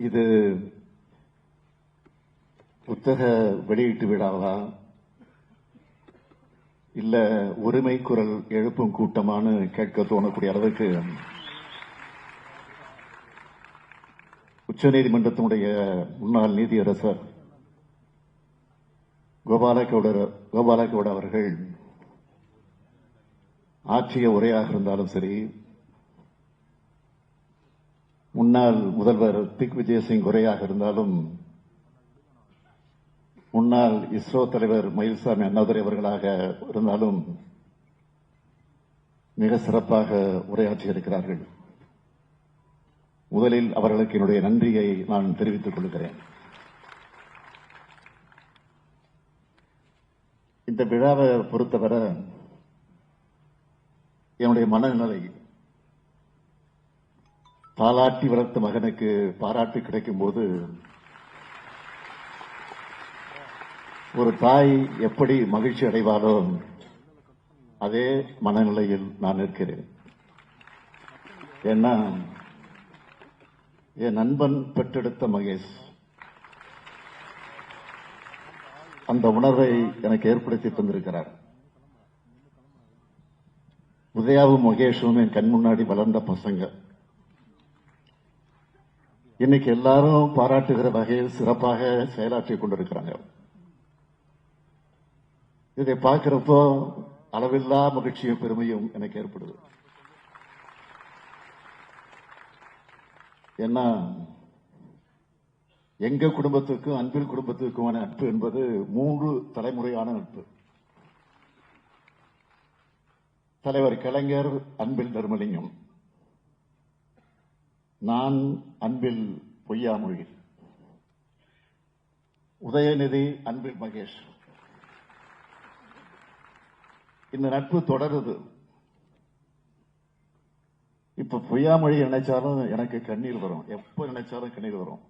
இது புத்தக வெளியீட்டு விழாவா? இல்ல உரிமை குரல் எழுப்பும் கூட்டமானு கேட்க தோணக்கூடிய அளவுக்கு உச்சநீதிமன்றத்தினுடைய முன்னாள் நீதியரசர் கோபாலகவுடர் கோபாலகவுட அவர்கள் ஆற்றிய உரையாக இருந்தாலும் சரி முன்னாள் முதல்வர் திக் விஜயசிங் உரையாக இருந்தாலும் முன்னாள் இஸ்ரோ தலைவர் மயில்சாமி அண்ணாதுரை அவர்களாக இருந்தாலும் மிக சிறப்பாக உரையாற்றியிருக்கிறார்கள் முதலில் அவர்களுக்கு என்னுடைய நன்றியை நான் தெரிவித்துக் கொள்கிறேன். இந்த விழாவை பொறுத்தவரை என்னுடைய மனநிலை தாலாட்டி வளர்த்த மகனுக்கு பாராட்டு கிடைக்கும் போது ஒரு தாய் எப்படி மகிழ்ச்சி அடைவாரோ அதே மனநிலையில் நான் இருக்கிறேன் ஏன்னா என் நண்பன் பெற்றெடுத்த மகேஷ் அந்த உணர்வை எனக்கு ஏற்படுத்தி தந்திருக்கிறார். உதயாவும் மகேஷும் என் கண் முன்னாடி வளர்ந்த பசங்க. இன்னைக்கு எல்லாரும் பாராட்டுகிற வகையில் சிறப்பாக செயலாற்றி கொண்டிருக்கிறாங்க. இதை பார்க்கிறப்போ அளவில்லா மகிழ்ச்சியும் பெருமையும் எனக்கு ஏற்படுது. ஏன்னா எங்க குடும்பத்துக்கும் அன்பில் குடும்பத்துக்குமான நட்பு என்பது மூன்று தலைமுறையான நட்பு. தலைவர் கலைஞர் அன்பில் தர்மலிங்கம். நான் அன்பில் பொய்யாமொழி உதயநிதி அன்பில் மகேஷ். இந்த நட்பு தொடருது. இப்ப பொய்யாமொழி நினைச்சாலும் எனக்கு கண்ணீர் வரும். எப்ப நினைச்சாலும் கண்ணீர் வரும்.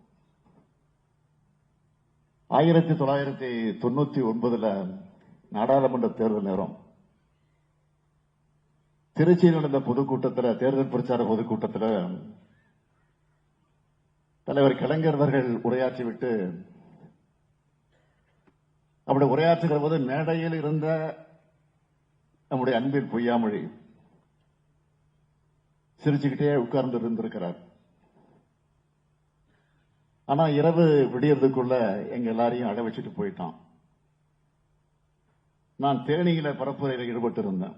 ஆயிரத்தி தொள்ளாயிரத்தி தொண்ணூத்தி ஒன்பதுல நாடாளுமன்ற தேர்தல் நேரம். திருச்சியில் நடந்த பொதுக்கூட்டத்தில் தேர்தல் பிரச்சார பொதுக்கூட்டத்தில் தலைவர் கலைஞர் அவர்கள் உரையாற்றிவிட்டு அப்படி உரையாற்றுகிற போது மேடையில் இருந்த நம்முடைய அன்பின் பொய்யாமொழி சிரிச்சுக்கிட்டே உட்கார்ந்து இருந்திருக்கிறார். ஆனா இரவு விடியறதுக்குள்ள எங்க எல்லாரையும் அட வச்சுட்டு போயிட்டான். நான் தேனியில பரப்புரையில் ஈடுபட்டு இருந்தேன்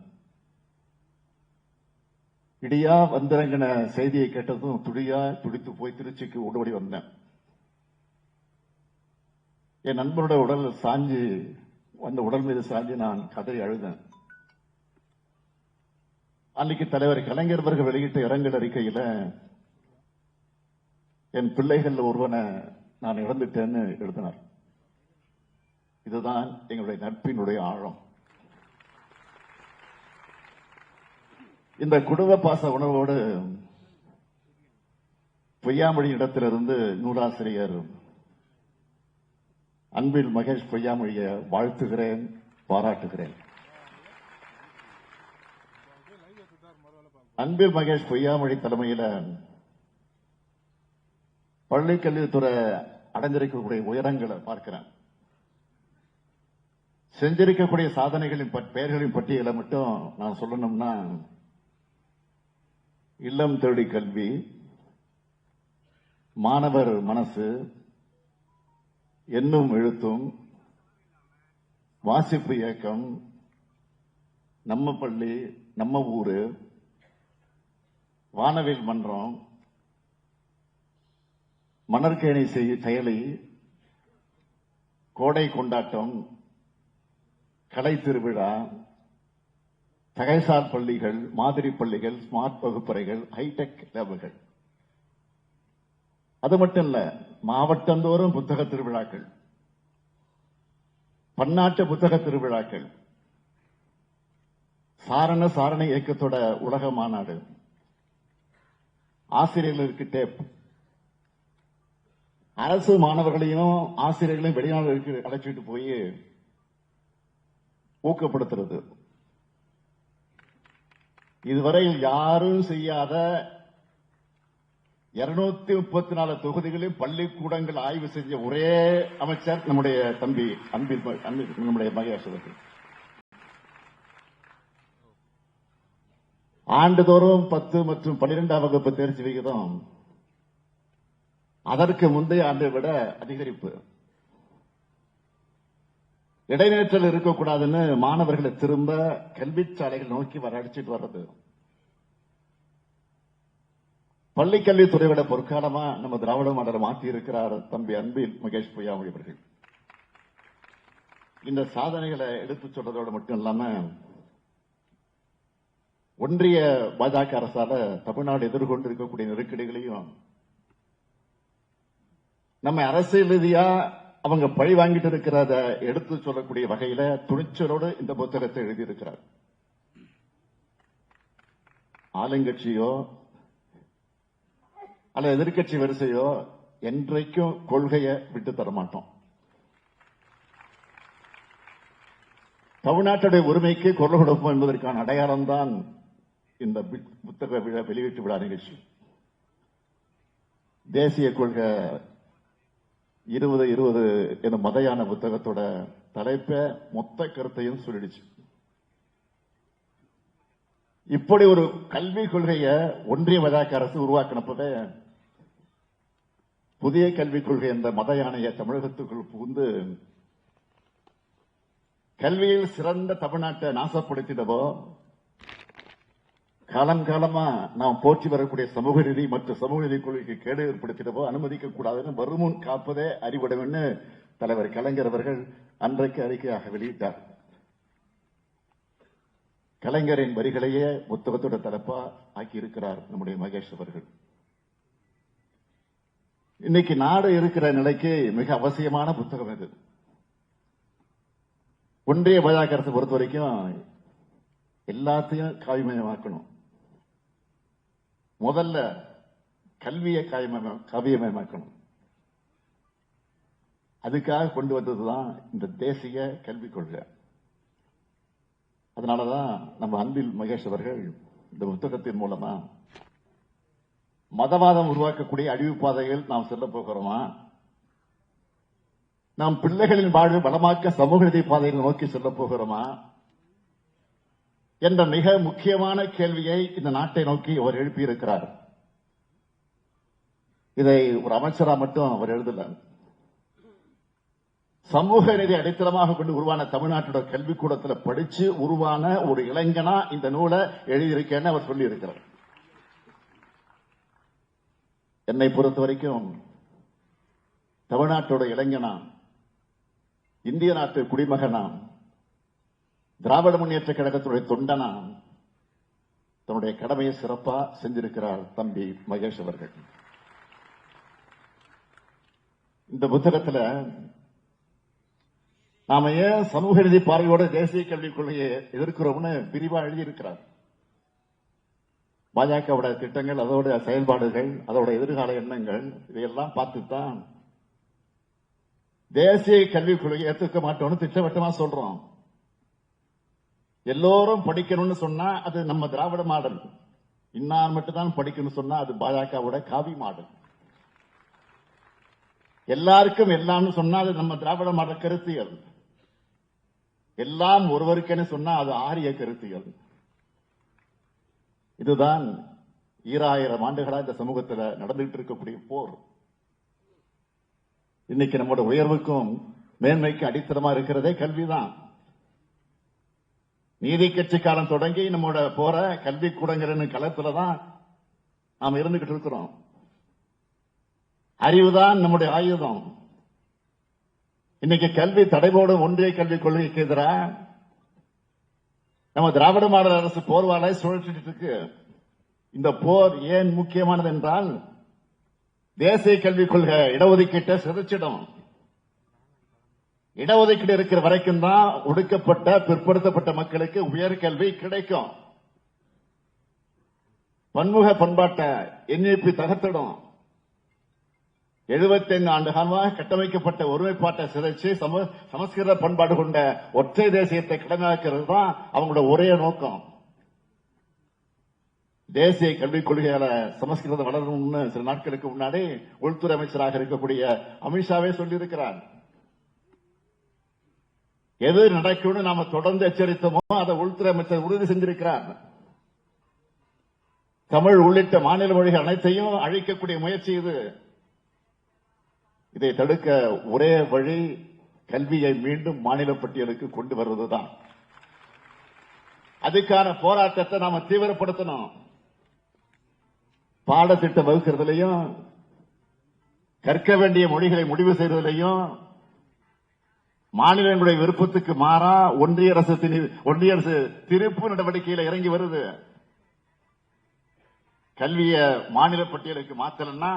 இடியா வந்திறங்கின செய்தியை கேட்டதும் துடியா துடித்து போய் திருச்சிக்கு ஓடோடி வந்தேன். என் நண்பரோட உடல் சாஞ்சு அந்த உடல் மீது சாஞ்சி நான் கதறி அழுதேன். அன்னைக்கு தலைவர் கலைஞர் அவர்கள் வெளியிட்ட இரங்கல் அறிக்கையில என் பிள்ளைகள் ஒருவனை நான் இழந்துட்டேன்னு எழுதினார். இதுதான் எங்களுடைய நட்பினுடைய ஆழம். இந்த குடும்ப பாச உணர்வோடு பொய்யாமொழி இடத்திலிருந்து நூலாசிரியர் அன்பில் மகேஷ் பொய்யாமொழியை வாழ்த்துகிறேன் பாராட்டுகிறேன். அன்பில் மகேஷ் பொய்யாமொழி தலைமையில பள்ளி கல்வித்துறை உயரங்களை பார்க்கிறேன். செஞ்சிருக்கக்கூடிய சாதனைகளின் பட்- பெயர்களின் பட்டியலை மட்டும் நான் சொல்லணும்னா இல்லம் தேடி கல்வி மாணவர் மனசு எண்ணும் எழுத்தும் வாசிப்பு இயக்கம் நம்ம பள்ளி நம்ம ஊரு வானவில் மன்றம் மணற்கேணி செயலி கோடை கொண்டாட்டம் கலை திருவிழா தகைசார் பள்ளிகள் மாதிரி பள்ளிகள் ஸ்மார்ட் வகுப்பறைகள் ஹைடெக் லேபுகள் அது மட்டும் இல்ல மாவட்டந்தோறும் புத்தக திருவிழாக்கள். பன்னாட்டு புத்தக திருவிழாக்கள். சாரண சாரண இயக்கத்தோட உலக மாநாடு. ஆசிரியர்களுக்கு டேப் அரசு மாணவர்களையும் ஆசிரியர்களையும் வெளிநாடுகளுக்கு அழைச்சிட்டு போய் ஊக்கப்படுத்துறது. இதுவரை யாரும் செய்யாத இருநூத்தி முப்பத்தி நாலு தொகுதிகளில் பள்ளிக்கூடங்கள் ஆய்வு செஞ்ச ஒரே அமைச்சர் நம்முடைய தம்பி அன்பில் நம்முடைய மகேஸ்வரத்தில் ஆண்டுதோறும் பத்து மற்றும் பன்னிரெண்டாம் வகுப்பு தேர்ச்சி விகிதம் அதற்கு முந்தைய ஆண்டை விட அதிகரிப்பு. இடைநிற்றல் இருக்கக்கூடாதுன்னு மாணவர்களை திரும்ப கல்விச்சாலைகள் நோக்கி வர அடிச்சிட்டு வர்றது பள்ளிக்கல்வித்துறை விட பொற்காலமா நம்ம திராவிட மாடலை மாற்றி இருக்கிறார் தம்பி அன்பில் மகேஷ் பொய்யாமொழி அவர்கள். இந்த சாதனைகளை எடுத்துச் சொல்றதோடு மட்டும் இல்லாம ஒன்றிய பாஜக அரசால தமிழ்நாடு எதிர்கொண்டு இருக்கக்கூடிய நெருக்கடிகளையும் நம்ம அரசியல் ரீதியா அவங்க பழி வாங்கிட்டு இருக்கிறத எடுத்து சொல்லக்கூடிய வகையில துணிச்சலோடு இந்த புத்தகத்தை எழுதியிருக்கிறார். ஆளுங்கட்சியோ அல்ல எதிர்க்கட்சி வரிசையோ என்றைக்கும் கொள்கையை விட்டு தர மாட்டோம். தமிழ்நாட்டுடைய உரிமைக்கு குரல் கொடுப்போம் என்பதற்கான அடையாளம் தான் இந்த புத்தக விழா வெளியீட்டு விழா நிகழ்ச்சி. தேசிய கொள்கை இருபது இருபது என்ற மதையான புத்தகத்தோட தலைப்ப மொத்த கருத்தையும் சொல்லிடுச்சு. இப்படி ஒரு கல்வி கொள்கையை ஒன்றிய வழக்க அரசு உருவாக்கினப்பவே புதிய கல்விக் கொள்கை என்ற மத யானையை தமிழகத்துக்குள் புகுந்து கல்வியில் சிறந்த தமிழ்நாட்டை நாசப்படுத்திடவோ காலங்காலமா நாம் போற்றி வரக்கூடிய சமூக நிதி மற்றும் சமூக நிதி கொள்கைக்கு கேடு ஏற்படுத்திடவோ அனுமதிக்க கூடாதுன்னு வருமுன் காப்பதே அறிவிடம்னு தலைவர் கலைஞர் அவர்கள் அன்றைக்கு அறிக்கையாக வெளியிட்டார். கலைஞரின் வரிகளையே புத்தகத்தோட தலைப்பா ஆக்கி இருக்கிறார் நம்முடைய மகேஷ் அவர்கள். இன்னைக்கு நாடு இருக்கிற நிலைக்கு மிக அவசியமான புத்தகம் இது. ஒன்றிய பாஜக அரசு பொறுத்த வரைக்கும் எல்லாத்தையும் காவிமயமாக்கணும். முதல்ல கல்வியை காவியமய காவியமயமாக்கணும். அதுக்காக கொண்டு வந்ததுதான் இந்த தேசிய கல்விக் கொள்கை. அதனாலதான் நம்ம அன்பில் மகேஷ் அவர்கள் இந்த புத்தகத்தின் மூலமா மதவாதம் உருவாக்கக்கூடிய அழிவு பாதைகள் நாம் செல்ல போகிறோமா? நாம் பிள்ளைகளின் வாழ்வை வளமாக்க சமூக நீதி பாதையில் நோக்கி செல்ல போகிறோமா? என்ற மிக முக்கியமான கேள்வியை இந்த நாட்டை நோக்கி அவர் எழுப்பியிருக்கிறார். இதை ஒரு அமைச்சரா மட்டும் அவர் எழுதல. சமூக நிதி அடித்தளமாக கொண்டு உருவான தமிழ்நாட்டோட கல்விக்கூடத்தில் படிச்சு உருவான ஒரு இளைஞனா இந்த நூலை எழுதியிருக்கேன்னு அவர் சொல்லியிருக்கிறார். என்னை பொறுத்த வரைக்கும் தமிழ்நாட்டோட இளைஞனா இந்திய நாட்டு குடிமகனா திராவிட முன்னேற்ற கழகத்துடைய தொண்டனா தன்னுடைய கடமையை சிறப்பா செஞ்சிருக்கிறார் தம்பி மகேஷ் அவர்கள். இந்த புத்தகத்துல நாம ஏன் சமூக நீதி பார்வையோட தேசிய கல்விக் கொள்கையை எதிர்க்கிறோம்னு விரிவா எழுதியிருக்கிறார். பாஜகவோட திட்டங்கள் அதோட செயல்பாடுகள் அதோட எதிர்கால எண்ணங்கள் இதையெல்லாம் பார்த்துத்தான் தேசிய கல்விக் கொள்கையை ஏற்றுக்க மாட்டோம்னு திட்டவட்டமா சொல்றோம். எல்லோரும் படிக்கணும்னு சொன்னா அது நம்ம திராவிட மாடல். இன்னார் மட்டும் தான் படிக்கணும்னு சொன்னா அது பாஜகவோட காவி மாடல். எல்லாருக்கும் எல்லாம்னு சொன்னா அது நம்ம திராவிட மாடல் கருத்தியல் எல்லாம் ஒருவருக்கென சொன்னா அது ஆரிய கருத்தியல் இதுதான் ஈராயிரம் ஆண்டுகளா இந்த சமூகத்துல நடந்துகிட்டு இருக்கக்கூடிய போர். இன்னைக்கு நம்மோட உயர்வுக்கும் மேன்மைக்கும் அடித்தளமா இருக்கிறதே கல்விதான். நீதி கட்சி காலம் தொடங்கி நம்மோட போற கல்வி கூடங்கிற களத்துல தான் நாம் இருந்துகிட்டு இருக்கிறோம். அறிவுதான் நம்முடைய ஆயுதம். இன்னைக்கு கல்வி தடைபோடு ஒன்றிய கல்விக் கொள்கைக்கு எதிராக நம்ம திராவிட மாடல் அரசு போர்வாலை சுழற்றிட்டு இருக்கு. இந்த போர் ஏன் முக்கியமானது என்றால் தேசிய கல்விக் கொள்கை இடஒதுக்கீட்டை சிதைச்சிடும். இடஒதுக்கீடு இருக்கிற வரைக்கும் தான் ஒடுக்கப்பட்ட பிற்படுத்தப்பட்ட மக்களுக்கு உயர்கல்வி கிடைக்கும். பன்முக பண்பாட்டை என்இபி தகர்த்திடும். 75 ஆண்டு காலமாக கட்டமைக்கப்பட்ட ஒருமைப்பாட்டை சிதைச்சு சம- சமஸ்கிருத பண்பாடு கொண்ட ஒற்றை தேசியத்தை கடமையாக்குறது தான் அவங்களோட ஒரே நோக்கம். தேசிய கல்விக் கொள்கையால சமஸ்கிருதம் வளரணும்னு சில நாட்களுக்கு முன்னாடி உள்துறை அமைச்சராக இருக்கக்கூடிய அமித்ஷாவே சொல்லியிருக்கிறார். எது நடக்கும்னு நாம தொடர்ந்து எச்சரித்தோமோ அதை உள்துறை அமைச்சர் உறுதி செஞ்சிருக்கிறார். தமிழ் உள்ளிட்ட மாநில மொழிகள் அனைத்தையும் அழிக்கக்கூடிய முயற்சி இது. இதை தடுக்க ஒரே வழி கல்வியை மீண்டும் மாநில பட்டியலுக்கு கொண்டு வருவதுதான் அதுக்கான போராட்டத்தை நாம தீவிரப்படுத்தணும். பாடத்திட்டம் வகுக்கிறதுலையும் கற்க வேண்டிய மொழிகளை முடிவு செய்வதிலையும் மாநிலங்களுடைய விருப்பத்துக்கு மாறா ஒன்றிய அரசு ஒன்றிய அரசு திருப்பு நடவடிக்கையில் இறங்கி வருது. கல்விய மாநில பட்டியலுக்கு மாத்தலன்னா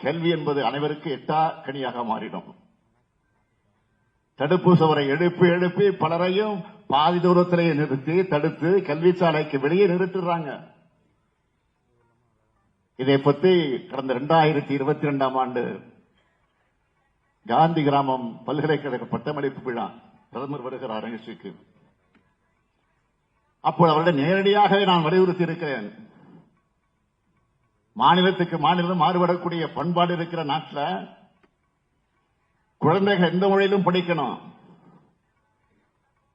கல்வி என்பது அனைவருக்கு எட்டா கனியாக மாறிடும். தடுப்பு சுவரை எழுப்பி எழுப்பி பலரையும் பாதி தூரத்திலேயே நிறுத்தி தடுத்து கல்வி சாலைக்கு வெளியே நிறுத்திடுறாங்க இதை பத்தி கடந்த இரண்டாயிரத்தி இருபத்தி ரெண்டாம் ஆண்டு காந்தி கிராமம் பல்கலைக்கழக பட்டமளிப்பு விழா பிரதமர் வருகிறார் நிகழ்ச்சிக்கு. அப்போது அவரிடம் நேரடியாகவே நான் வலியுறுத்தி இருக்கிறேன் மாநிலத்துக்கு மாநிலம் மாறுபடக்கூடிய பண்பாடு இருக்கிற நாட்டில் குழந்தைகள் எந்த மொழியிலும் படிக்கணும்.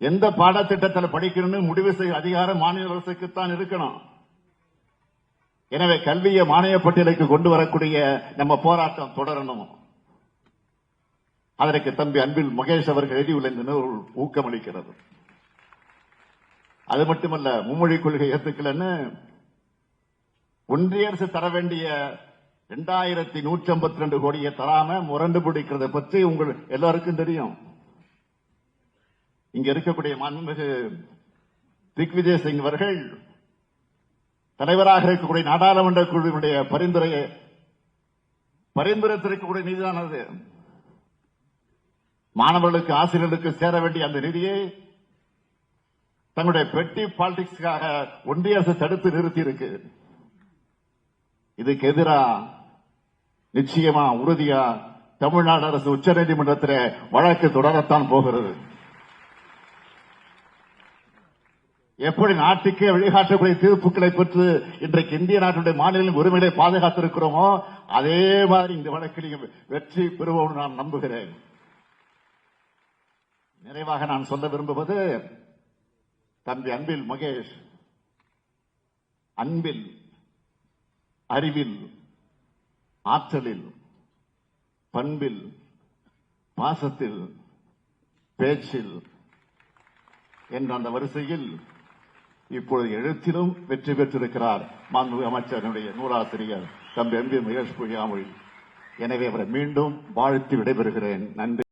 எந்த பாடத்திட்டத்தில் படிக்கணும்னு முடிவு செய்ய அதிகாரம் மாநில அரசுக்குத்தான் இருக்கணும். எனவே கல்வியை மானிய பட்டியலுக்கு கொண்டு வரக்கூடிய நம்ம போராட்டம் தொடரணும். அதற்கு தம்பி அன்பில் மகேஷ் அவர்கள் எழுதியுள்ள இந்த நூல் ஊக்கமளிக்கிறது அது மட்டுமல்ல மும்மொழி கொள்கை ஏத்துக்கலன்னு ஒன்றிய அரசு தர வேண்டிய இரண்டாயிரத்தி நூற்றி ஐம்பத்தி ரெண்டு கோடியை தராம முரண்டு பிடிக்கிறத பற்றி உங்கள் எல்லாருக்கும் தெரியும். இங்க இருக்கக்கூடிய மாண்புமிகு திக்விஜய் சிங் அவர்கள் தலைவராக இருக்கக்கூடிய நாடாளுமன்ற குழுவினுடைய பரிந்துரையை பரிந்துரைத்திருக்கக்கூடிய நிதியானது மாணவர்களுக்கு ஆசிரியர்களுக்கு சேர வேண்டிய அந்த நிதியை தங்களுடைய பெட்டி பாலிடிக்ஸ்க்காக ஒன்றிய அரசு தடுத்து நிறுத்தி இருக்கு இதுக்கு எதிரா நிச்சயமா உறுதியா தமிழ்நாடு அரசு உச்சநீதிமன்றத்தில் வழக்கு தொடரத்தான் போகிறது. எப்படி நாட்டுக்கே வழிகாட்டக்கூடிய தீர்ப்புகளை பெற்று இன்றைக்கு இந்திய நாட்டுடைய மாநிலம் உரிமைகளை பாதுகாத்திருக்கிறோமோ அதே மாதிரி இந்த வழக்கில் வெற்றி பெறுவோம் நான் நம்புகிறேன். நிறைவாக நான் சொல்ல விரும்புவது தம்பி அன்பில் மகேஷ் அன்பில் அறிவில் ஆற்றலில் பண்பில் பாசத்தில் பேச்சில் என்ற அந்த வரிசையில் இப்பொழுது எழுத்திலும் வெற்றி பெற்றிருக்கிறார் மாண்புமிகு அமைச்சரனுடைய நூலாசிரியர் தம்பி அன்பி மகேஷ் பொய்யாமொழி எனவே அவரை மீண்டும் வாழ்த்து விடைபெறுகிறேன். நன்றி.